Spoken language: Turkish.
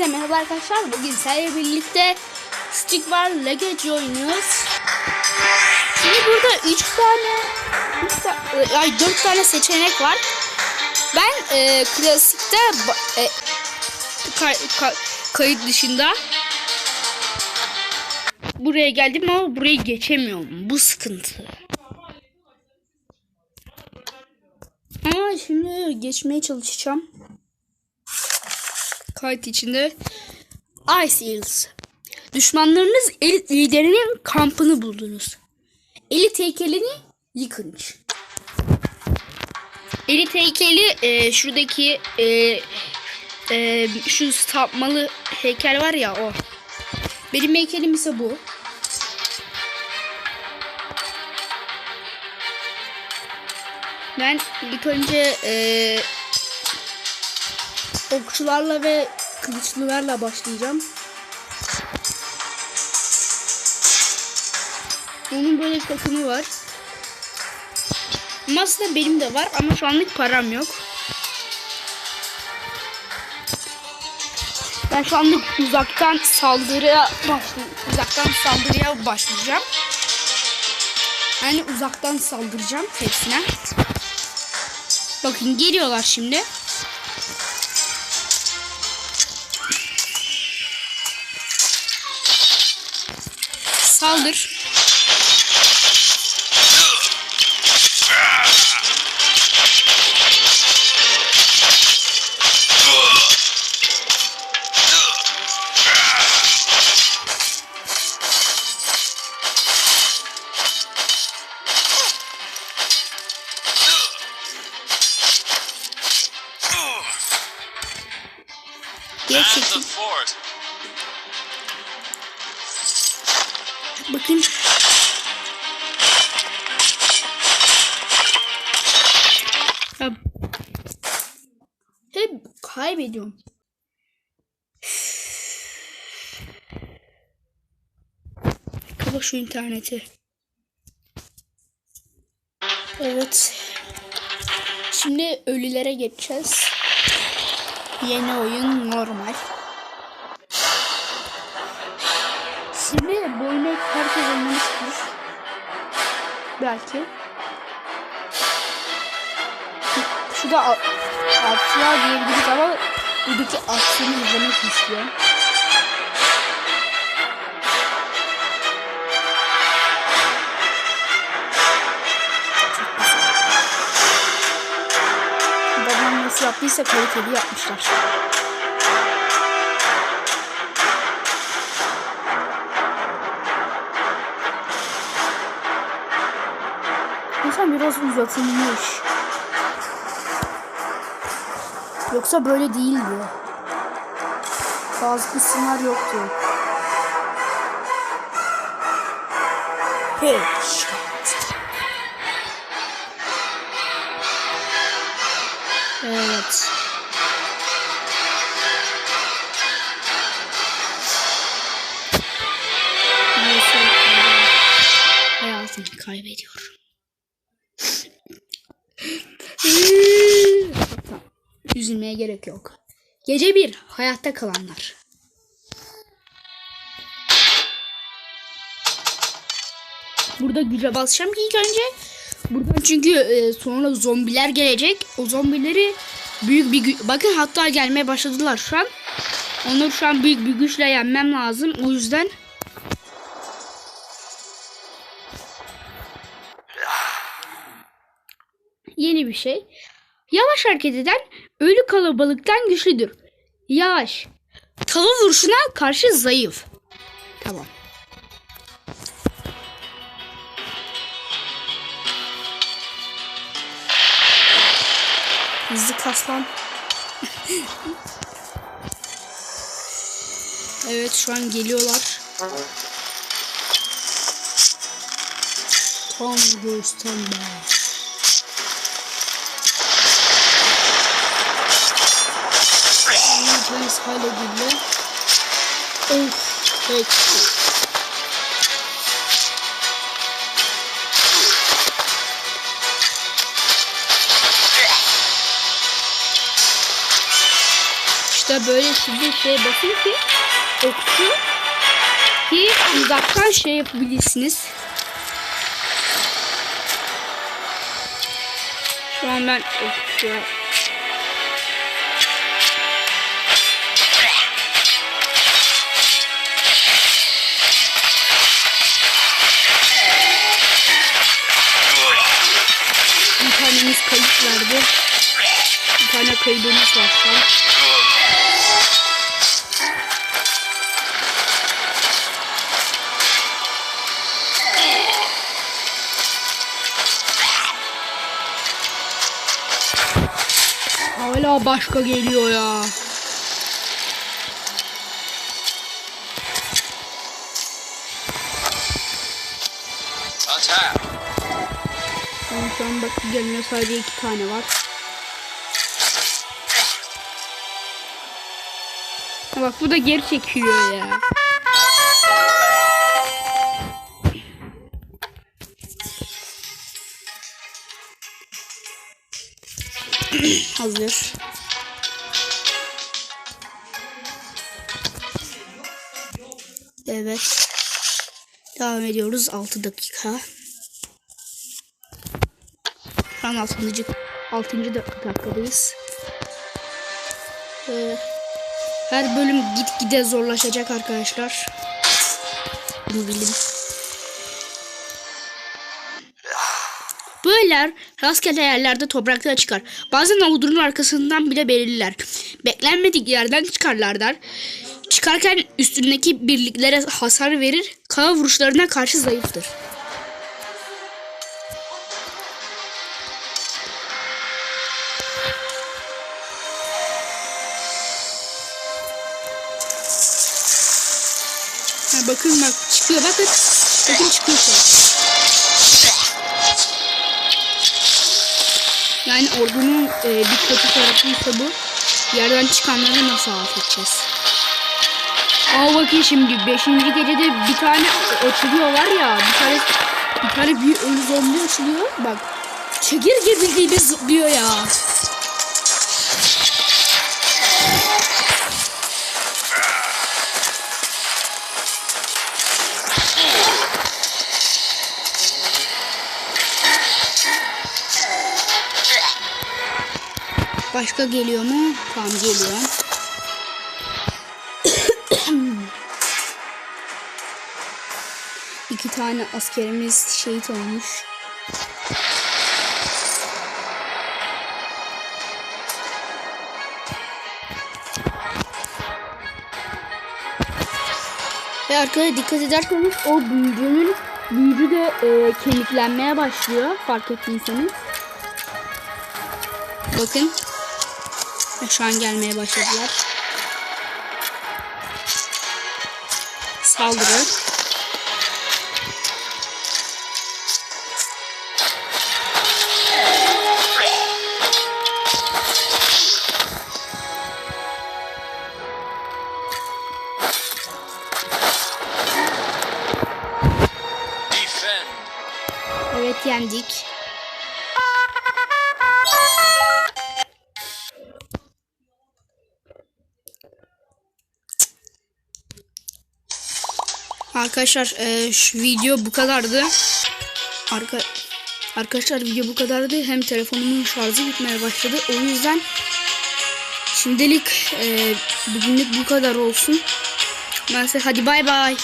Hepinize merhaba arkadaşlar. Bugün sizlerle birlikte Stick War Legacy oynuyoruz. Şimdi burada 3 tane, 3 ta ay 4 tane seçenek var. Ben e, klasikte e, kay- ka- kayıt dışında buraya geldim ama burayı geçemiyorum. Bu sıkıntı. Ama şimdi geçmeye çalışacağım. Kayıt içinde Ice Eels. Düşmanlarınız elit liderinin kampını buldunuz. Elit heykelini yıkınç. Elit heykeli e, şuradaki e, e, şu sapmalı heykel var ya o. Benim heykelim ise bu. Ben ilk önce e, okçularla ve kılıçlılarla başlayacağım. Onun böyle takımı var. Aslında benim de var ama şu anlık param yok. Ben şu anlık uzaktan saldırıya başlayacağım. Uzaktan saldırıya başlayacağım. Yani uzaktan saldıracağım hepsine. Bakın geliyorlar şimdi. Saldır. Geri Bakın. Ya, hep kaybediyorum. Kapa şu interneti. Evet. Şimdi ölülere geçeceğiz. Yeni oyun normal. Şimdi bu oyunu herkes oynamıştır. Belki. Şu da atlığa diyebiliriz ama buradaki aksiyonu izlemek istiyorum. Babam nasıl yaptıysa kaliteli yapmışlar. İnsan biraz uzatılmış. Yoksa böyle değildi. Bazı kısımlar yoktu. Headshot. Evet. Neyse. Hayatımı kaybediyorum. Üzülmeye gerek yok. Gece bir hayatta kalanlar. Burada güce basacağım ki ilk önce. Buradan çünkü e, sonra zombiler gelecek. O zombileri büyük bir bakın hatta gelmeye başladılar şu an. Onları şu an büyük bir güçle yenmem lazım. O yüzden yeni bir şey. Yavaş hareket eden ölü kalabalıktan güçlüdür. Yavaş. Tava vuruşuna karşı zayıf. Tamam. Hızlı kaslan. evet şu an geliyorlar. Tam göğüsten. Polis halledildi. Of. Evet. İşte böyle size şey basın ki okçu ki uzaktan şey yapabilirsiniz. Şu an ben okçuya kayıp verdi. Bir tane kaybımız var şu an. Hala başka geliyor ya. Attack! Şu an bak gelene sadece iki tane var. Bak bu da geri çekiliyor ya. Hazır. Evet. Devam ediyoruz 6 dakika. An 6. 6. dakikadayız. Ee, her bölüm gitgide zorlaşacak arkadaşlar. Bunu bilin. Böyleler rastgele yerlerde toprakta çıkar. Bazen avudunun arkasından bile belirler. Beklenmedik yerden çıkarlarlar. Çıkarken üstündeki birliklere hasar verir. Kaya vuruşlarına karşı zayıftır. Bakın bak çıkıyor bakın. Bakın çıkıyor şu an. Yani ordunun e, bir kötü tarafıysa bu. Yerden çıkanları nasıl affedeceğiz? Aa bakın şimdi 5. gecede bir tane açılıyor var ya bir tane bir tane bir ölü zombi açılıyor. Bak çekirge bildiğini zıplıyor ya. Başka geliyor mu? Tamam geliyor. İki tane askerimiz şehit olmuş. Ve arkaya dikkat ederseniz o büyücünün büyücü de e, kemiklenmeye başlıyor fark ettiyseniz. Bakın. Şu an gelmeye başladılar. Saldırı. Evet yendik. Arkadaşlar e, şu video bu kadardı. Arka Arkadaşlar video bu kadardı. Hem telefonumun şarjı bitmeye başladı. O yüzden şimdilik e, bugünlük bu kadar olsun. Ben size hadi bay bay.